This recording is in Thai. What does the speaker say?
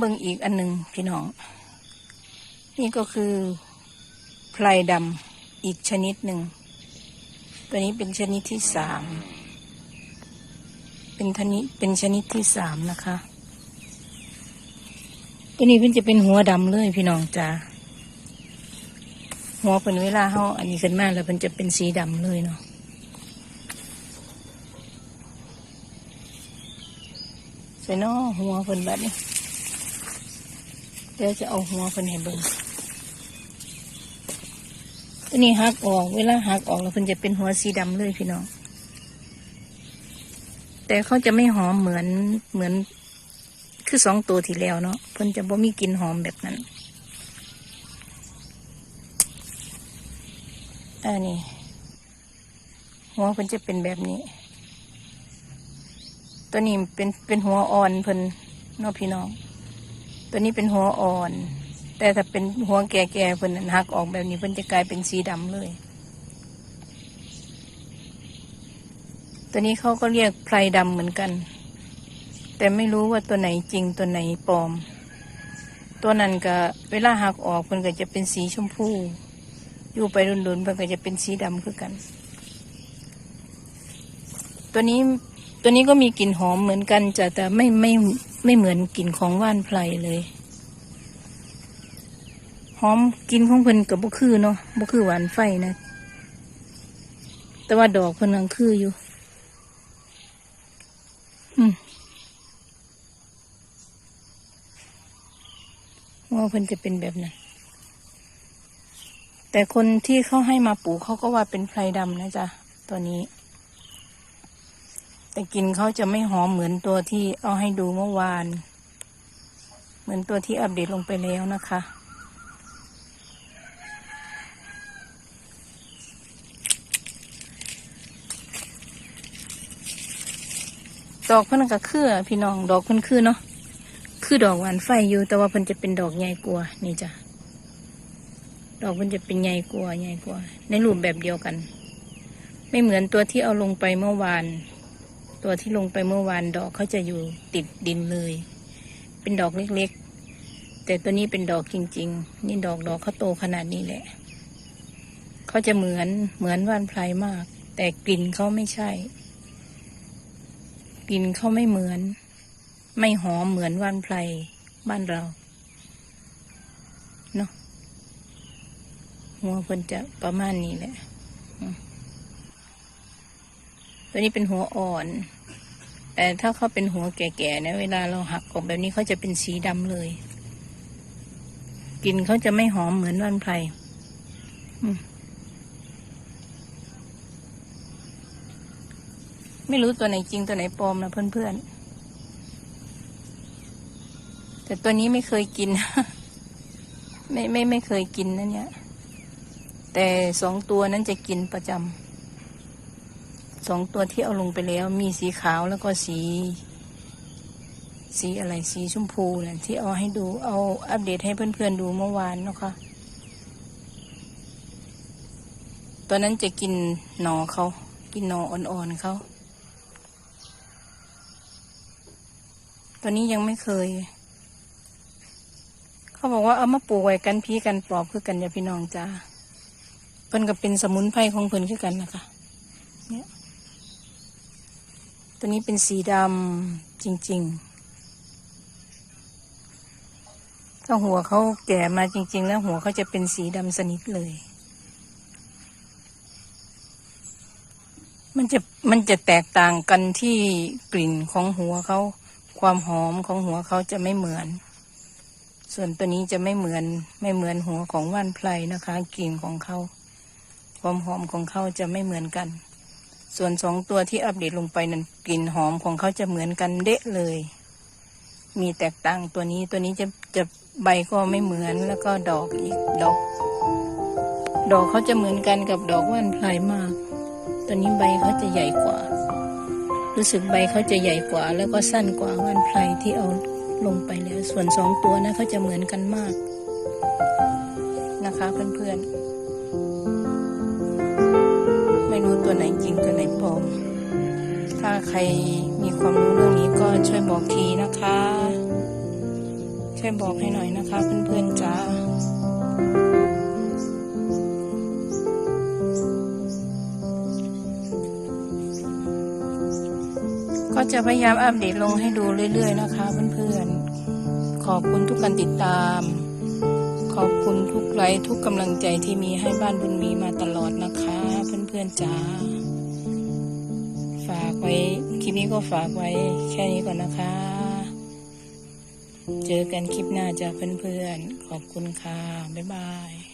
เบิงอีกอันหนึ่งพี่น้อง นี่ก็คือไพรดำอีกชนิดหนึ่ง ตัวนี้เป็นชนิดที่สาม เป็นชนิดเป็นชนิดที่สามนะคะ ตัวนี้เพิ่นจะเป็นหัวดำเลยพี่น้องจ้าหัวเป็นเวลาเขาอันนี้ขึ้นมาแล้วเพิ่นจะเป็นสีดำเลยเนาะใส่เนอหัวเพิ่นแบบนี้ ดี๋ยวจะเอาหัวเพิ่นให้เบิ่งตัวนี้หักออก เวลาหักออกแล้วเพิ่นจะเป็นหัวสีดำเลยพี่น้อง แต่เขาจะไม่หอมเหมือนเหมือน คือสองตัวที่แล้วเนาะเพิ่นจะบ่มีกลิ่นหอมแบบนั้นอันนี้หัวเพิ่นจะเป็นแบบนี้ ตัวนี้เป็นเป็นหัวอ่อนเพิ่นเนาะพี่น้อง ตัวนี้เป็นหัวอ่อน แต่ถ้าเป็นหัวแก่ๆเพิ่นนั้นหักออกแบบนี้เพิ่นจะกลายเป็นสีดำเลย ตัวนี้เขาก็เรียกไพรดำเหมือนกัน แต่ไม่รู้ว่าตัวไหนจริงตัวไหนปลอม ตัวนั้นก็เวลาหักออกเพิ่นก็จะเป็นสีชมพูอยู่ไปรุนๆเพิ่นก็จะเป็นสีดำคือกัน ตัวนี้ตัวนี้ก็มีกลิ่นหอมเหมือนกันจ้ะแต่ไม่ไม่ ไม่เหมือนกลิ่นของว่านไพรเลยหอมกินของเพิ่นกับบุคือเนาะบุคือหวานไฟนะ แต่ว่าดอกเพิ่นยังคืออยู่ อืมว่าเพิ่นจะเป็นแบบนั้นแต่คนที่เขาให้มาปลูกเขาก็ว่าเป็นไพรดำนะจ๊ะตัวนี้ แต่กลินเขาจะไม่หอมเหมือนตัวที่เอาให้ดูเมื่อวาน เหมือนตัวที่อัปเดตลงไปแล้วนะคะ ดอกเพิ่นก็คือพี่น้องดอกเพิ่นคือเนาะคือดอกหวานไฟอยู่แต่ว่าเพิ่นจะเป็นดอกใหญ่กว่านี่จ้ะดอกเพิ่นจะเป็นใหญ่กว่าใหญ่กว่า ในรูปแบบเดียวกัน ไม่เหมือนตัวที่เอาลงไปเมื่อวาน ตัวที่ลงไปเมื่อวานดอกเขาจะอยู่ติดดินเลย เป็นดอกเล็กๆ แต่ตัวนี้เป็นดอกจริง ๆ นี่ดอกดอกเขาโตขนาดนี้แหละเขาจะเหมือนเหมือนว่านไพรมาก แต่กลิ่นเขาไม่ใช่ กลิ่นเขาไม่เหมือน ไม่หอมเหมือนว่านไพรบ้านเราเนาะหัวเพิ่นจะประมาณนี้แหละ ตัวนี้เป็นหัวอ่อน แต่ถ้าเขาเป็นหัวแก่ๆเนี่ยเวลาเราหักออกแบบนี้เขาจะเป็นสีดำเลยกลิ่นเขาจะไม่หอมเหมือนว่านไพรไม่รู้ตัวไหนจริงตัวไหนปลอมนะเพื่อนๆ แต่ตัวนี้ไม่เคยกิน ไม่ไม่ไม่เคยกินนะเนี่ย แต่สองตัวนั้นจะกินประจำ สองตัวที่เอาลงไปแล้วมีสีขาวแล้วก็สี สีอะไรสีชมพูนะที่เอาให้ดูเอาอัปเดตให้เพื่อนๆดูเมื่อวานนะคะ่ะตัวนั้นจะกินหนอเขากินหนออ่อนๆเขาตัวนี้ยังไม่เคย เขาบอกว่าเอามาปลูกไว้กันพีกันปลอบคือกันอย่าพี่น้องจ้าเพิ่นก็เป็นสมุนไพรของเพิ่นคือกันนะคะ เนี่ย ตัวนี้เป็นสีดำจริงๆ ถ้าหัวเขาแก่มาจริง ๆ แล้วหัวเขาจะเป็นสีดำสนิทเลย มันจะมันจะแตกต่างกันที่กลิ่นของหัวเขา ความหอมของหัวเขาจะไม่เหมือน ส่วนตัวนี้จะไม่เหมือนไม่เหมือนหัวของว่านไพรนะคะ กลิ่นของเขา ความหอมของเขาจะไม่เหมือนกัน ส่วนสองตัวที่อัปเดตลงไปนั้นกลิ่นหอมของเขาจะเหมือนกันเดะเลย มีแตกต่างตัวนี้ตัวนี้จะจะใบก็ไม่เหมือนแล้วก็ดอกอีกดอก ดอกเขาจะเหมือนกันกับดอกว่านไพรมาก ตัวนี้ใบเขาจะใหญ่กว่า รู้สึกใบเขาจะใหญ่กว่า แล้วก็สั้นกว่าว่านไพรที่เอาลงไปแล้ว ส่วนสองตัวนะเขาจะเหมือนกันมาก นะคะเพื่อนๆ รู้ตัวไหนจริงตัวไหนปลอม ถ้าใครมีความรู้เรื่องนี้ก็ช่วยบอกทีนะคะ ช่วยบอกให้หน่อยนะคะ เพื่อนๆจ้าก็จะพยายามอัปเดตลงให้ดูเรื่อย ๆ นะคะเพื่อนๆ ขอบคุณทุกการติดตาม ขอบคุณทุกไลค์ทุกกำลังใจที่มีให้บ้านบุญมีมาตลอดนะคะ เพื่อนๆจ้าฝากไว้คลิปนี้ก็ฝากไว้แค่นี้ก่อนนะคะ เจอกันคลิปหน้าจ้าเพื่อนๆขอบคุณค่ะบ๊ายบาย